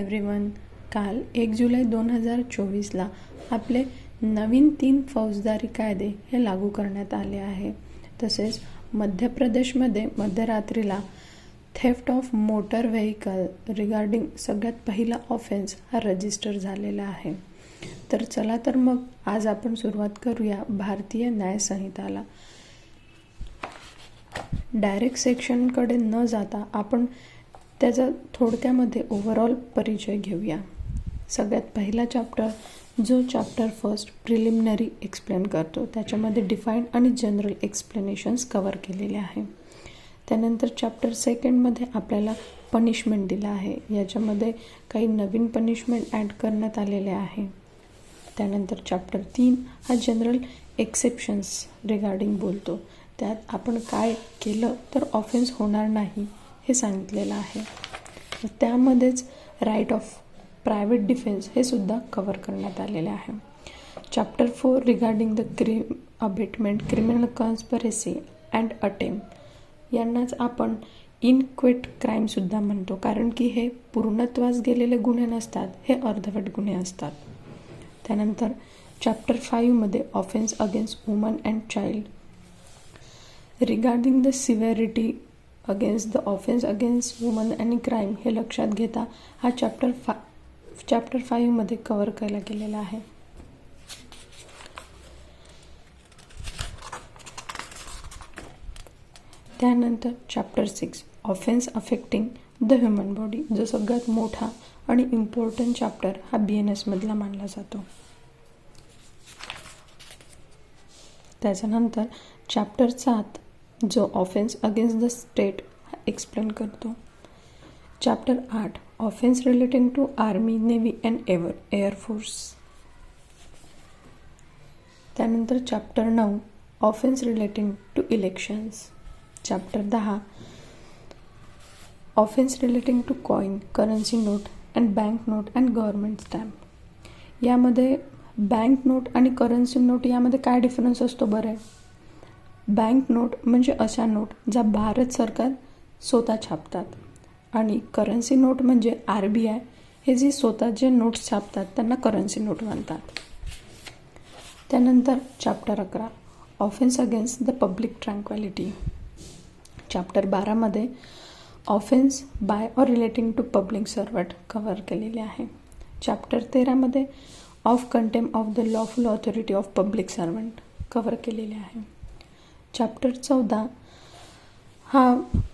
Everyone काल एक जुलै दोन हजार चोवीसला आपले नवीन तीन फौजदारी कायदे हे लागू करण्यात आले आहे. तसेच मध्य प्रदेशमध्ये मध्यरात्रीला theft of motor vehicle regarding सगळ्यात पहिला ऑफेन्स हा रजिस्टर झालेला आहे. तर चला तर मग आज आपण सुरुवात करूया भारतीय न्यायसंहिताला. डायरेक्ट सेक्शनकडे न जाता आपण त्याचा थोडक्यामध्ये ओव्हरऑल परिचय घेऊया. सगळ्यात पहिला चॅप्टर जो चॅप्टर फर्स्ट प्रिलिमिनरी एक्सप्लेन करतो. त्याच्यामध्ये डिफाईन आणि जनरल एक्सप्लेनेशन्स कवर केलेले आहे. त्यानंतर चॅप्टर सेकंडमध्ये आपल्याला पनिशमेंट दिलं आहे. याच्यामध्ये काही नवीन पनिशमेंट ॲड करण्यात आलेले आहे. त्यानंतर चॅप्टर तीन हा जनरल एक्सेप्शन्स रिगार्डिंग बोलतो. त्यात आपण काय केलं तर ऑफेन्स होणार नाही. हे सांगितलेलं आहे. त्यामध्येच राईट ऑफ प्रायव्हेट डिफेन्स हे सुद्धा कवर करण्यात आलेले आहे. चॅप्टर फोर रिगार्डिंग द क्रि abetment criminal conspiracy and attempt यांनाच आपण इनक्वेट क्राईमसुद्धा म्हणतो. कारण की हे पूर्णत्वास गेलेले गुन्हे नसतात हे अर्धवट गुन्हे असतात. त्यानंतर chapter फाईव्हमध्ये offence against woman and child regarding the severity against the offence against woman आणि क्राईम हे लक्षात घेता हा चॅप्टर फा चॅप्टर फाईव्हमध्ये कवर केला गेलेला आहे. त्यानंतर chapter six offence affecting the human body जो सगळ्यात मोठा आणि इम्पॉर्टंट चॅप्टर हा बी एन एसमधला मानला जातो. त्याच्यानंतर चॅप्टर सात जो offence against the state explain करतो. चॅप्टर आठ. Offence relating to army navy and ever air force त्यानंतर चॅप्टर नऊ. Offence relating to elections chapter दहा. Offence relating to coin currency note and bank note and government stamp यामध्ये bank note आणि currency note यामध्ये काय difference असतो बरं? आहे बँक नोट म्हणजे अशा नोट ज्या भारत सरकार स्वतः छापतात. आणि करन्सी नोट म्हणजे आर बी आय हे जे स्वतः जे नोट्स छापतात त्यांना करन्सी नोट म्हणतात. त्यानंतर चॅप्टर अकरा offence against the public tranquillity chapter बारामध्ये offence by or relating to public servant cover केलेले आहे. चॅप्टर तेरामध्ये of contempt of the lawful authority of public servant cover केलेले आहे. चॅप्टर चौदा. हा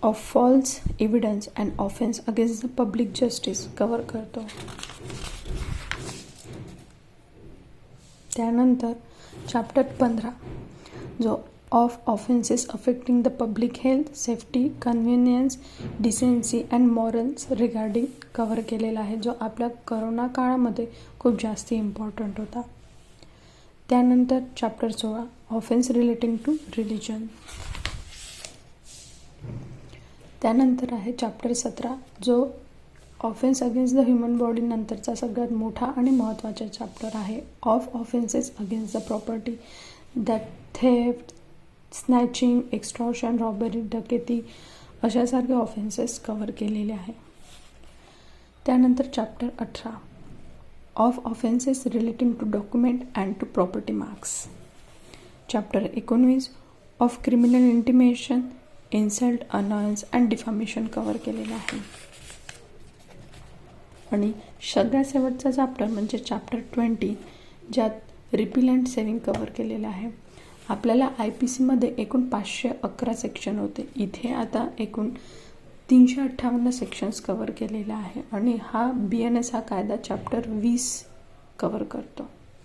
of false evidence and offence against the public justice cover करतो. त्यानंतर चॅप्टर पंधरा. जो of offences affecting the public health safety convenience decency and morals regarding cover केलेला आहे जो आपल्या करोना काळामध्ये खूप जास्त इम्पॉर्टंट होता. त्यानंतर चॅप्टर सोळा ऑफेन्स रिलेटिंग टू रिलिजन त्यानंतर आहे चॅप्टर सतरा जो offence against the human body नंतरचा सगळ्यात मोठा आणि महत्त्वाचा चॅप्टर आहे. Of offences against the property that theft snatching extortion robbery dacoity अशासारखे ऑफेन्सेस कवर केलेले आहे. त्यानंतर चॅप्टर अठरा. Of offences relating to document and to property marks chapter एकोणवीस of criminal intimation insult annoyance and defamation cover केलेलं आहे. आणि सगळ्यात शेवटचा चॅप्टर म्हणजे चॅप्टर ट्वेंटी ज्यात रिपील अँड सेविंग कवर केलेलं आहे. आपल्याला आय पी सीमध्ये एकूण पाचशे अकरा सेक्शन होते. इथे आता एकूण तीनशे अठ्ठावन्न सेक्शन्स कवर केलेला आहे. आणि हा बी एन एस हा कायदा चॅप्टर वीस कवर करतो.